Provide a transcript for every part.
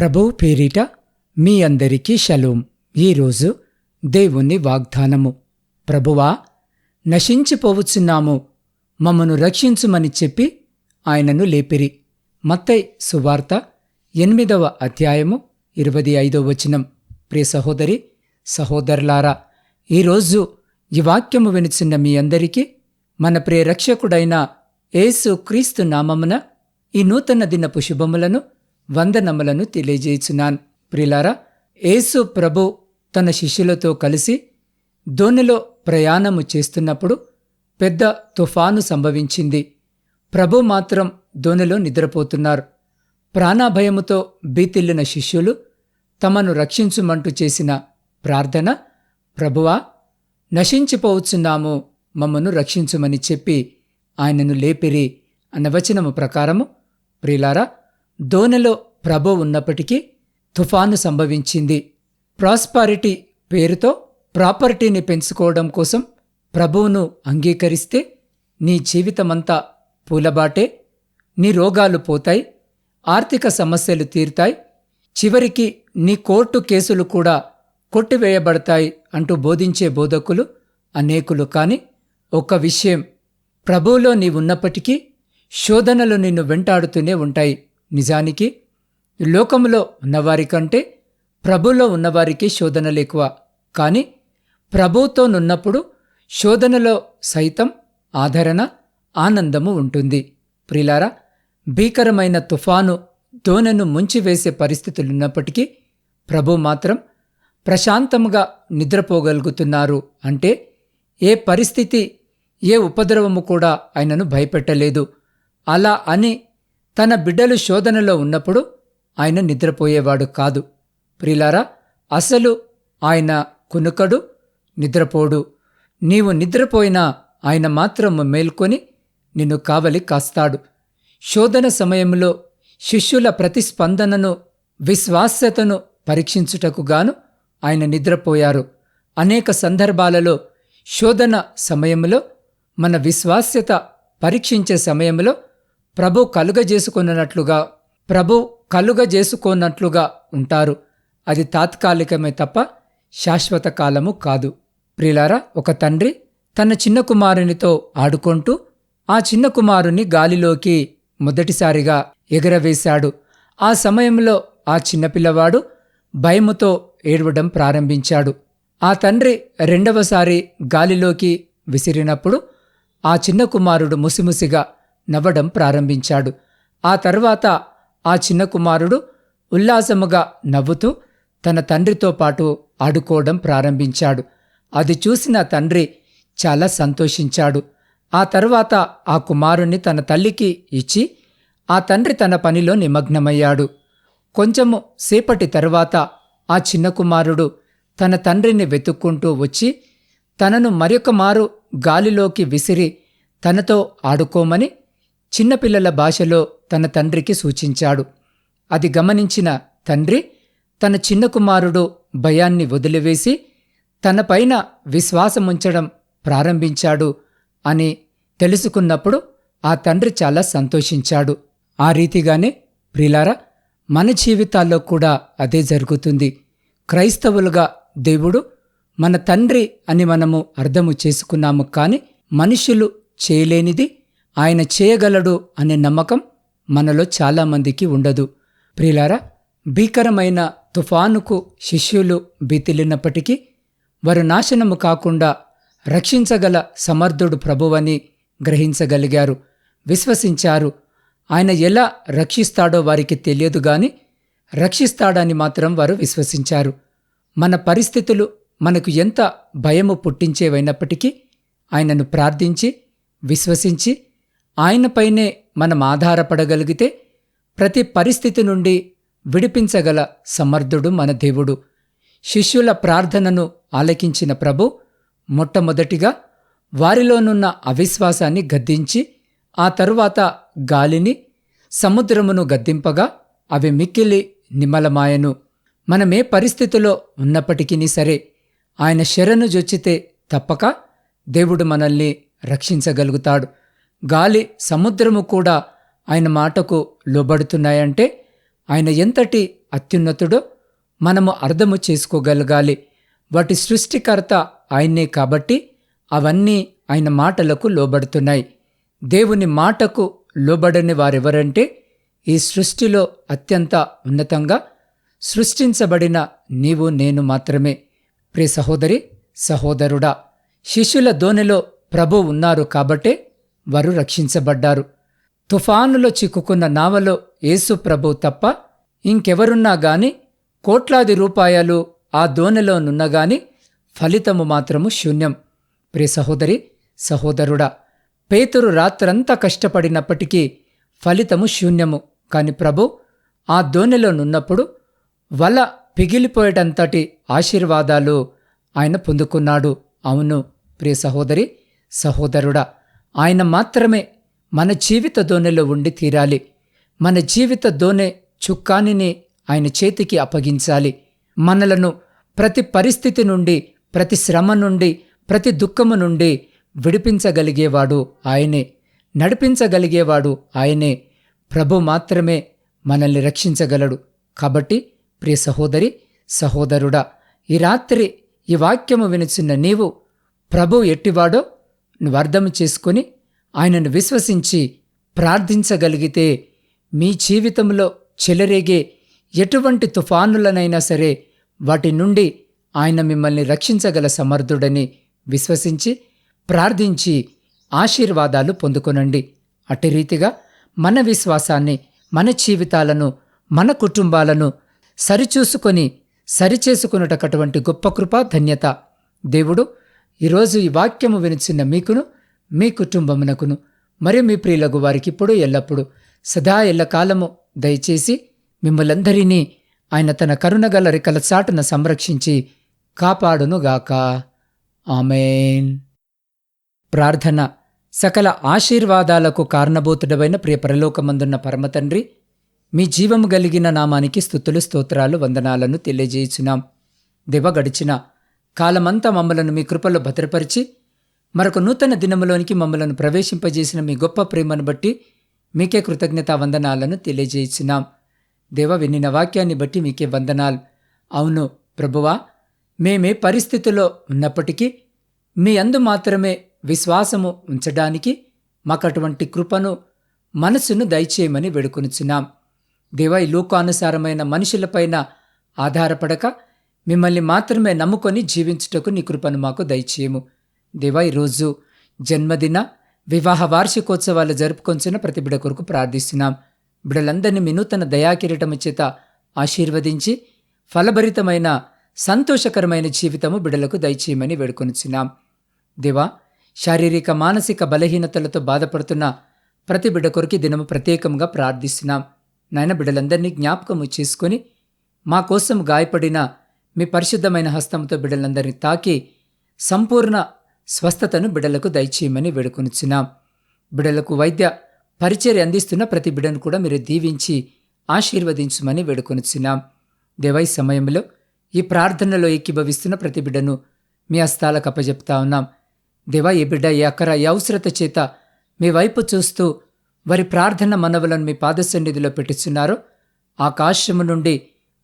ప్రభువు పేరిట మీ అందరికీ షలోం. ఈరోజు దేవుని వాగ్దానము. ప్రభువా నశించిపోవచ్చున్నాము. మమ్మను రక్షించుమని చెప్పి ఆయనను లేపిరి. మత్తై సువార్త ఎనిమిదవ అధ్యాయము ఇరవై ఐదవ వచనం. ప్రియ సహోదరి సహోదరులారా ఈరోజు ఈ వాక్యము వినిచిన్న మీ అందరికీ మన ప్రియ రక్షకుడైన యేసు క్రీస్తు నామమున ఈ నూతన దినపు శుభములను వందనములను తెలియజేయుచున్నాను. ప్రిలారా యేసు ప్రభు తన శిష్యులతో కలిసి దోణిలో ప్రయాణము చేస్తున్నప్పుడు పెద్ద తుఫాను సంభవించింది. ప్రభు మాత్రం దోణిలో నిద్రపోతున్నారు. ప్రాణభయముతో బీతిల్లిన శిష్యులు తమను రక్షించుమంటూ చేసిన ప్రార్థన ప్రభువా నశించిపోవచ్చున్నాము మమ్మను రక్షించుమని చెప్పి ఆయనను లేపిరి అన్న వచనము ప్రకారము ప్రిలారా దోణెలో ప్రభు ఉన్నప్పటికీ తుఫాను సంభవించింది. ప్రాస్పారిటీ పేరుతో ప్రాపర్టీని పెంచుకోవడం కోసం ప్రభువును అంగీకరిస్తే నీ జీవితమంతా పూలబాటే నీ రోగాలు పోతాయి ఆర్థిక సమస్యలు తీరుతాయి చివరికి నీ కోర్టు కేసులు కూడా కొట్టివేయబడతాయి అంటూ బోధించే బోధకులు అనేకులు. కాని ఒక విషయం ప్రభువులో నీవున్నప్పటికీ శోధనలు నిన్ను వెంటాడుతూనే ఉంటాయి. నిజానికి లోకములో ఉన్నవారి కంటే ప్రభులో ఉన్నవారికి శోధనలు ఎక్కువ. కానీ ప్రభుతోనున్నప్పుడు శోధనలో సైతం ఆదరణ ఆనందము ఉంటుంది. ప్రిలారా భీకరమైన తుఫాను దోనెను ముంచివేసే పరిస్థితులున్నప్పటికీ ప్రభు మాత్రం ప్రశాంతముగా నిద్రపోగలుగుతున్నారు అంటే ఏ పరిస్థితి ఏ ఉపద్రవము కూడా ఆయనను భయపెట్టలేదు. అలా అని తన బిడ్డలు శోధనలో ఉన్నప్పుడు ఆయన నిద్రపోయేవాడు కాదు. ప్రిలారా అసలు ఆయన కునుకడు నిద్రపోడు. నీవు నిద్రపోయినా ఆయన మాత్రం మేల్కొని నిన్ను కావలి కాస్తాడు. శోధన సమయంలో శిష్యుల ప్రతిస్పందనను విశ్వాస్యతను పరీక్షించుటకు గాను ఆయన నిద్రపోయారు. అనేక సందర్భాలలో శోధన సమయంలో మన విశ్వాస్యత పరీక్షించే సమయంలో ప్రభు కలుగజేసుకున్నట్లుగా ప్రభు కలుగజేసుకోనట్లుగా ఉంటారు. అది తాత్కాలికమే తప్ప శాశ్వత కాలము కాదు. ప్రిలారా ఒక తండ్రి తన చిన్న కుమారునితో ఆడుకుంటూ ఆ చిన్న కుమారుని గాలిలోకి మొదటిసారిగా ఎగరవేశాడు. ఆ సమయంలో ఆ చిన్నపిల్లవాడు భయముతో ఏడవడం ప్రారంభించాడు. ఆ తండ్రి రెండవసారి గాలిలోకి విసిరినప్పుడు ఆ చిన్న కుమారుడు ముసిముసిగా నవ్వడం ప్రారంభించాడు. ఆ తర్వాత ఆ చిన్న కుమారుడు ఉల్లాసముగా నవ్వుతూ తన తండ్రితో పాటు ఆడుకోవడం ప్రారంభించాడు. అది చూసిన తండ్రి చాలా సంతోషించాడు. ఆ తర్వాత ఆ కుమారుణ్ణి తన తల్లికి ఇచ్చి ఆ తండ్రి తన పనిలో నిమగ్నమయ్యాడు. కొంచెము సేపటి తరువాత ఆ చిన్న కుమారుడు తన తండ్రిని వెతుక్కుంటూ వచ్చి తనను మరొక మారు గాలిలోకి విసిరి తనతో ఆడుకోమని చిన్నపిల్లల భాషలో తన తండ్రికి సూచించాడు. అది గమనించిన తండ్రి తన చిన్న కుమారుడు భయాన్ని వదిలివేసి తనపైన విశ్వాసముంచడం ప్రారంభించాడు అని తెలుసుకున్నప్పుడు ఆ తండ్రి చాలా సంతోషించాడు. ఆ రీతిగానే ప్రిలారా మన జీవితాల్లో కూడా అదే జరుగుతుంది. క్రైస్తవులుగా దేవుడు మన తండ్రి అని మనము అర్థము చేసుకున్నాము కానీ మనుషులు చేయలేనిది ఆయన చేయగలడు అనే నమ్మకం మనలో చాలామందికి ఉండదు. ప్రియులారా భీకరమైన తుఫానుకు శిష్యులు బీతిల్లినప్పటికీ వారు నాశనము కాకుండా రక్షించగల సమర్థుడు ప్రభువని గ్రహించగలిగారు విశ్వసించారు. ఆయన ఎలా రక్షిస్తాడో వారికి తెలియదు గాని రక్షిస్తాడని మాత్రం వారు విశ్వసించారు. మన పరిస్థితులు మనకు ఎంత భయము పుట్టించేవైనప్పటికీ ఆయనను ప్రార్థించి విశ్వసించి ఆయనపైనే మనం ఆధారపడగలిగితే ప్రతి పరిస్థితి నుండి విడిపించగల సమర్థుడు మన దేవుడు. శిష్యుల ప్రార్థనను ఆలకించిన ప్రభు మొట్టమొదటిగా వారిలోనున్న అవిశ్వాసాన్ని గద్దించి ఆ తరువాత గాలిని సముద్రమును గద్దింపగా అవి మిక్కిలి నిమ్మలమాయను మనమే పరిస్థితిలో ఉన్నప్పటికీ సరే ఆయన శరణు జొచ్చితే తప్పక దేవుడు మనల్ని రక్షించగలుగుతాడు. గాలి సముద్రము కూడా ఆయన మాటకు లోబడుతున్నాయంటే ఆయన ఎంతటి అత్యున్నతుడో మనము అర్థము చేసుకోగలగాలి. వాటి సృష్టికర్త ఆయనే కాబట్టి అవన్నీ ఆయన మాటలకు లోబడుతున్నాయి. దేవుని మాటకు లోబడని వారెవరంటే ఈ సృష్టిలో అత్యంత ఉన్నతంగా సృష్టించబడిన నీవు నేను మాత్రమే. ప్రియ సహోదరి సహోదరుడా శిష్యుల దోణిలో ప్రభు ఉన్నారు కాబట్టే వారు రక్షించబడ్డారు. తుఫానులో చిక్కుకున్న నావలో యేసు ప్రభు తప్ప ఇంకెవరున్నా గాని కోట్లాది రూపాయలు ఆ దోణిలోనున్నగాని ఫలితము మాత్రము శూన్యం. ప్రియ సహోదరి సహోదరుడా పేతురు రాత్రంతా కష్టపడినప్పటికీ ఫలితము శూన్యము. కాని ప్రభు ఆ దోణిలోనున్నప్పుడు వల పిగిలిపోయేటంతటి ఆశీర్వాదాలు ఆయన పొందుకున్నాడు. అవును ప్రియ సహోదరి సహోదరుడా ఆయన మాత్రమే మన జీవిత దోణిలో ఉండి తీరాలి. మన జీవిత దోణె చుక్కానిని ఆయన చేతికి అప్పగించాలి. మనలను ప్రతి పరిస్థితి నుండి ప్రతి శ్రమ నుండి ప్రతి దుఃఖము నుండి విడిపించగలిగేవాడు ఆయనే. నడిపించగలిగేవాడు ఆయనే. ప్రభు మాత్రమే మనల్ని రక్షించగలడు. కాబట్టి ప్రియ సహోదరి సహోదరుడా ఈ రాత్రి ఈ వాక్యము వినిచిన నీవు ప్రభు ఎట్టివాడో నువ్వు అర్థం చేసుకొని ఆయనను విశ్వసించి ప్రార్థించగలిగితే మీ జీవితంలో చెలరేగే ఎటువంటి తుఫానులనైనా సరే వాటి నుండి ఆయన మిమ్మల్ని రక్షించగల సమర్థుడని విశ్వసించి ప్రార్థించి ఆశీర్వాదాలు పొందుకొనండి. అట్టి రీతిగా మన విశ్వాసాన్ని మన జీవితాలను మన కుటుంబాలను సరిచూసుకొని సరిచేసుకున్నటటువంటి గొప్ప కృప ధన్యత. దేవుడు ఈరోజు ఈ వాక్యము వినిచిన మీకును మీ కుటుంబమునకును మరియు మీ ప్రియులకు వారికి ఇప్పుడు ఎల్లప్పుడూ సదా ఎల్లకాలము దయచేసి మిమ్మలందరినీ ఆయన తన కరుణగల రికల చాటున సంరక్షించి కాపాడునుగాక. ఆమెన్. ప్రార్థన. సకల ఆశీర్వాదాలకు కారణభూతుడమైన ప్రియ పరలోకమందున్న పరమతండ్రి మీ జీవము కలిగిన నామానికి స్థుతులు స్తోత్రాలు వందనాలను తెలియజేయుచున్నాం. దివ గడిచిన కాలమంతా మమ్మలను మీ కృపలో భద్రపరిచి మరొక నూతన దినములోనికి మమ్మలను ప్రవేశింపజేసిన మీ గొప్ప ప్రేమను బట్టి మీకే కృతజ్ఞతా వందనాలను తెలియజేయించినాం దేవ వినిన వాక్యాన్ని బట్టి మీకే వందనాలు. అవును ప్రభువా మేమే పరిస్థితిలో ఉన్నప్పటికీ మీ అందు మాత్రమే విశ్వాసము ఉంచడానికి మాకు అటువంటి కృపను మనసును దయచేయమని వేడుకొనుచున్నాం. దేవ ఈ లోకానుసారమైన మనుషులపైన ఆధారపడక మిమ్మల్ని మాత్రమే నమ్ముకొని జీవించుటకు నీ కృపను మాకు దయచేయము. దేవా ఈరోజు జన్మదిన వివాహ వార్షికోత్సవాలు జరుపుకొంచిన ప్రతి బిడ కొరకు ప్రార్థిస్తున్నాం. బిడలందరినీ మీ నూతన దయాకిరీటము చేత ఆశీర్వదించి ఫలభరితమైన సంతోషకరమైన జీవితము బిడలకు దయచేయమని వేడుకొనిచున్నాం. దేవా శారీరక మానసిక బలహీనతలతో బాధపడుతున్న ప్రతి బిడ్డ కొరికి దినము ప్రత్యేకంగా ప్రార్థిస్తున్నాం. నాయన బిడ్డలందరినీ జ్ఞాపకము చేసుకొని మా కోసం గాయపడిన మీ పరిశుద్ధమైన హస్తంతో బిడ్డలందరినీ తాకి సంపూర్ణ స్వస్థతను బిడ్డలకు దయచేయమని వేడుకొనిచున్నాం. బిడ్డలకు వైద్య పరిచర్య అందిస్తున్న ప్రతి బిడ్డను కూడా మీరు దీవించి ఆశీర్వదించమని వేడుకొనిచున్నాం. దేవై సమయంలో ఈ ప్రార్థనలో ఏకీభవిస్తున్న ప్రతి బిడ్డను మీ హస్తాలకు అప్పజెప్తా ఉన్నాం. దేవా ఏ బిడ్డ ఏ అక్కర ఏ అవసరత చేత మీ వైపు చూస్తూ వారి ప్రార్థన మనవులను మీ పాదసన్నిధిలో పెట్టుచున్నారో ఆకాశము నుండి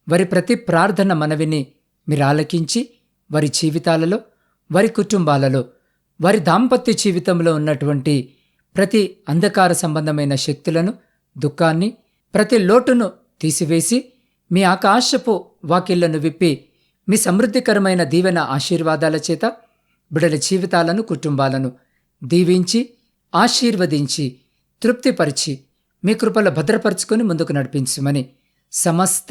వారి ప్రతి ప్రార్థన మనవిని మీరు ఆలకించి వారి జీవితాలలో వారి కుటుంబాలలో వారి దాంపత్య జీవితంలో ఉన్నటువంటి ప్రతి అంధకార సంబంధమైన శక్తులను దుఃఖాన్ని ప్రతి లోటును తీసివేసి మీ ఆకాశపు వాకిళ్ళను విప్పి మీ సమృద్ధికరమైన దీవెన ఆశీర్వాదాల చేత బిడల జీవితాలను కుటుంబాలను దీవించి ఆశీర్వదించి తృప్తిపరిచి మీ కృపలో భద్రపరుచుకొని ముందుకు నడిపించమని సమస్త